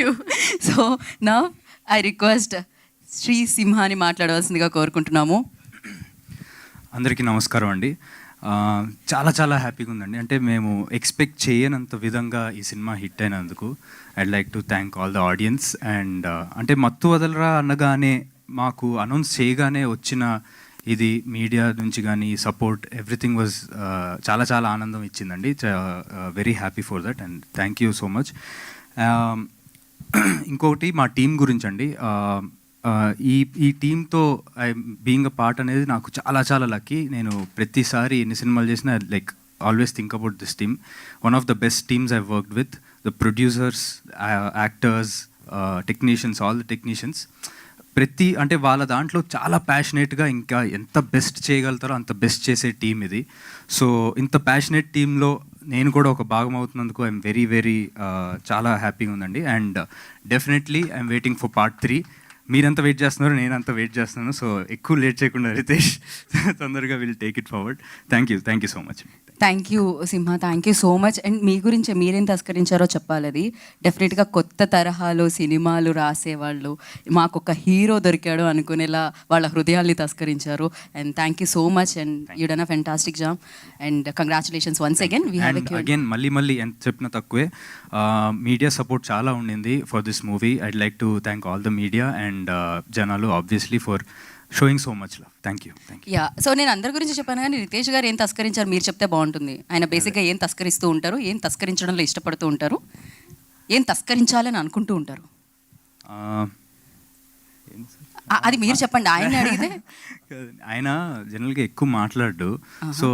You so నా I request Shri సింహాని మాట్లాడవలసిందిగా కోరుకుంటున్నాము. అందరికీ నమస్కారం అండి. చాలా చాలా హ్యాపీగా ఉందండి. అంటే మేము ఎక్స్పెక్ట్ చేయనంత విధంగా ఈ సినిమా హిట్ అయినందుకు. I'd like to thank all the audience and అంటే మత్తు వదలరా అనగానే మాకు అనౌన్స్ చేయగానే వచ్చిన ఇది మీడియా నుంచి కానీ సపోర్ట్ ఎవ్రీథింగ్ వాజ్ uh, చాలా చాలా ఆనందం ఇచ్చిందండి. Very happy for that and thank you so much ఇంకొకటి మా టీం గురించి అండి ఈ ఈ టీంతో ఐ బీయింగ్ అ పార్ట్ అనేది నాకు చాలా చాలా లక్కీ. నేను ప్రతిసారి ఎన్ని సినిమాలు చేసినా like always think about this team one of the best teams I worked with. The producers actors technicians all the technicians. ప్రతి అంటే వాళ్ళ దాంట్లో చాలా ప్యాషనేట్గా ఇంకా ఎంత బెస్ట్ చేయగలుగుతారో అంత బెస్ట్ చేసే టీం ఇది. సో ఇంత ప్యాషనేట్ టీంలో నేను కూడా ఒక భాగం అవుతున్నందుకు ఐఎమ్ వెరీ వెరీ చాలా హ్యాపీగా ఉందండి. And definitely I'm waiting for part three మీరంతా వెయిట్ చేస్తున్నారు నేను అంతా వెయిట్ చేస్తున్నాను. సో ఎక్కువ లేట్ చేయకుండా రితేష్ తొందరగా will take it forward. Thank you thank you so much. Thank you Simha thank you so much. And మీ గురించి మీరేం తస్కరించారో చెప్పాలి అది డెఫినెట్గా కొత్త తరహాలో సినిమాలు రాసేవాళ్ళు మాకు ఒక హీరో దొరికాడు అనుకునేలా వాళ్ళ హృదయాల్ని తస్కరించారు and thank you so much. And you done a fantastic job and congratulations once again. We have again మళ్ళీ మళ్ళీ ఎంత చెప్పినా తక్కువే. మీడియా సపోర్ట్ చాలా ఉండింది for this movie. I'd like to thank all the media. And జనాలు obviously for showing so much love thank you thank you yeah so నేను అందరి గురించి చెప్పాను కానీ రితేష్ గారు ఏం తస్కరించారు మీరు చెప్తే బాగుంటుంది. ఆయన బేసిక్గా ఏం తస్కరిస్తూ ఉంటారు ఏం తస్కరించడంలో ఇష్టపడుతూ ఉంటారు ఏం తస్కరించాలని అనుకుంటూ ఉంటారు? ఆ, అది మీరు చెప్పండి. ఆయన అడిగితే? ఆయన జనరల్గా ఎక్కువ మాట్లాడు సో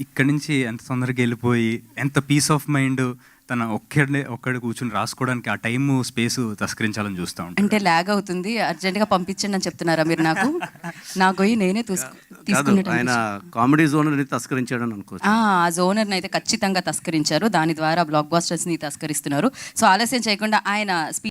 ఇక్కడి నుంచి ఎంత తొందరగా వెళ్ళిపోయి ఎంత పీస్ ఆఫ్ మైండ్ తన ఒక్కడే ఒక్కడే కూర్చుని రాసుకోవడానికి ఆ టైము స్పేస్ తస్కరించాలని చూస్తూ ఉంటాడు. అంటే ల్యాగ్ అవుతుంది అర్జెంట్గా పంపించండి అని చెప్తున్నారా మీరు నాకు? నా గొయ్యి నేనే ఆయన. కామెడీ జోన్ తస్కరించాడని అనుకోవచ్చు. ఆ జోనర్ని అయితే ఖచ్చితంగా తస్కరించారు. దాని ద్వారా బ్లాక్ బాస్టర్స్ని తస్కరిస్తున్నారు. సో ఆలస్యం చేయకుండా ఆయన